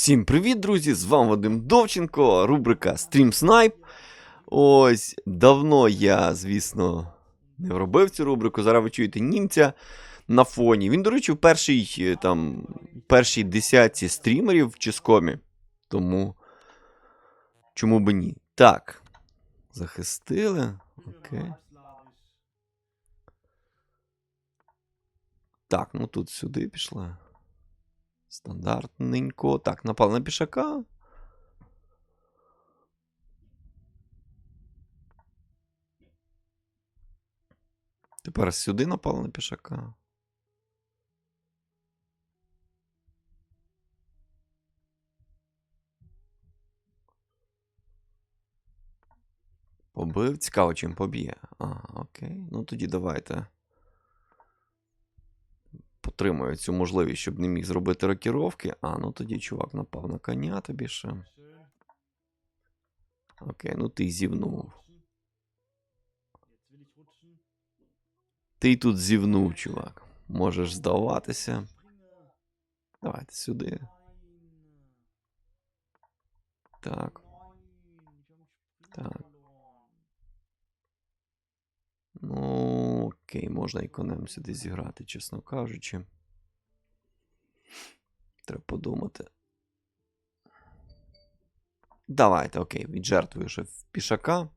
Всім привіт, друзі! З вами Вадим Довченко, рубрика Stream Snipe. Ось давно я, звісно, не робив цю рубрику. Зараз ви чуєте німця на фоні. Він, до речі, в першій, е, там, першій десятці стрімерів в Ческомі. Тому чому би ні? Так. Захистили. Окей. Так, ну тут сюди пішла. Стандартненько. Так, напали на пішака. Тепер сюди напали на пішака. Побив. Цікаво, чим поб'є. А, окей. Ну тоді давайте. Потримаю цю можливість, щоб не міг зробити рокіровки. А, ну тоді чувак напав на коня тобі ще. Окей, ну ти зівнув. Ти тут зівнув, чувак. Можеш здаватися. Давайте сюди. Так. Так. Ну, окей, можна і конем сюди зіграти, чесно кажучи. Треба подумати. Давайте, окей, віджертвую ще в пішака.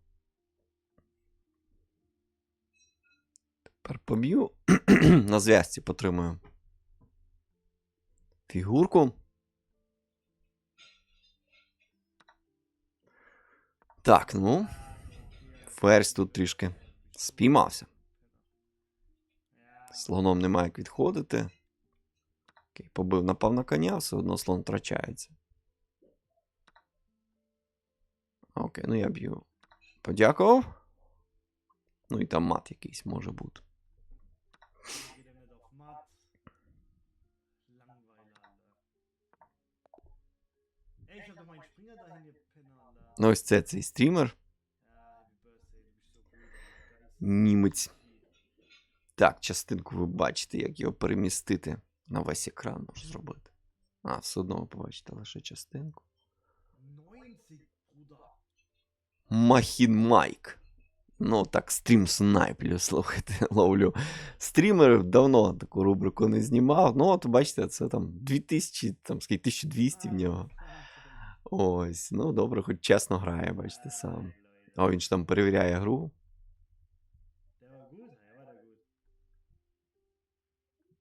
Тепер поб'ю. На зв'язці потримую. Фігурку. Так, ну. Ферзь тут трішки спіймався. Слоном немає як відходити. Окей, побив, напав на коня, все одно слон втрачається. Окей, ну я б'ю. Подякував. Ну і там мат якийсь може бути. Ну, ось це цей стрімер. Німець. Так, частинку ви бачите, як його перемістити на весь екран можу зробити. А, все одно ви побачите лише частинку. Махін Майк. Ну, так, стрім снайплю, слухайте, ловлю. Стрімер давно таку рубрику не знімав. Ну, от бачите, це там 2000, там скільки 1200 в нього. Ось, ну добре, хоч чесно грає, бачите сам. О, він ж там перевіряє гру.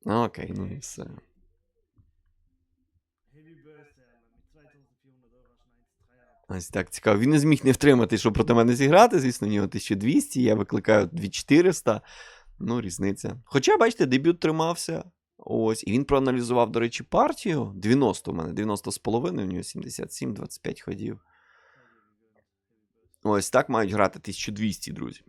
Окей, ну і все. Ось так цікаво. Він не зміг не втримати, щоб проти мене зіграти. Звісно, у нього 1200, я викликаю 2400. Ну, різниця. Хоча, бачите, дебют тримався. Ось, і він проаналізував, до речі, партію. 90 у мене, 90 з половиною, у нього 77, 25 ходів. Ось так мають грати 1200, друзі.